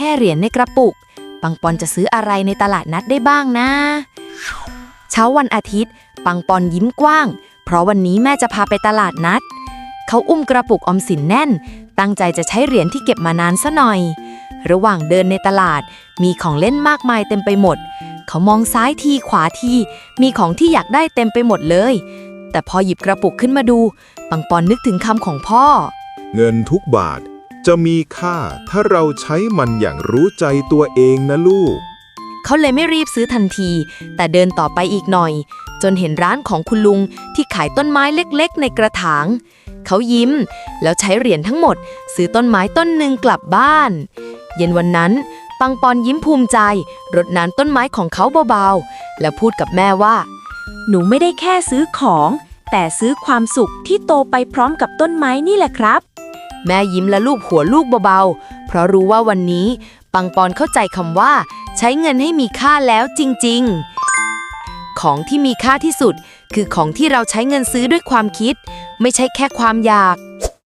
แค่เหรียญในกระปุก ปังปอนจะซื้ออะไรในตลาดนัดได้บ้างนะ เช้าวันอาทิตย์ ปังปอนยิ้มกว้าง เพราะวันนี้แม่จะพาไปตลาดนัด เขาอุ้มกระปุกออมสินแน่น ตั้งใจจะใช้เหรียญที่เก็บมานานซะหน่อย ระหว่างเดินในตลาด มีของเล่นมากมายเต็มไปหมด เขามองซ้ายทีขวาที มีของที่อยากได้เต็มไปหมดเลย แต่พอหยิบกระปุกขึ้นมาดู ปังปอนนึกถึงคำของพ่อ เงินทุกบาท จะมีค่าถ้าเราใช้มันอย่างรู้ใจตัวเองนะลูก เขาเลยไม่รีบซื้อทันที แต่เดินต่อไปอีกหน่อย จนเห็นร้านของคุณลุงที่ขายต้นไม้เล็กๆ ในกระถาง เขายิ้ม แล้วใช้เหรียญทั้งหมด ซื้อต้นไม้ต้นหนึ่งกลับบ้าน เย็นวันนั้น ปังปอนยิ้มภูมิใจ รดน้ำต้นไม้ของเขาเบาๆ แล้วพูดกับแม่ว่า หนูไม่ได้แค่ซื้อของ แต่ซื้อความสุขที่โตไปพร้อมกับต้นไม้นี่แหละครับ แม่ยิ้มและลูบหัวลูกเบาๆ เพราะรู้ว่าวันนี้ ปังปอนเข้าใจคำว่า ใช้เงินให้มีค่าแล้วจริง ๆ ของที่มีค่าที่สุด คือของที่เราใช้เงินซื้อด้วยความคิด ไม่ใช่แค่ความอยาก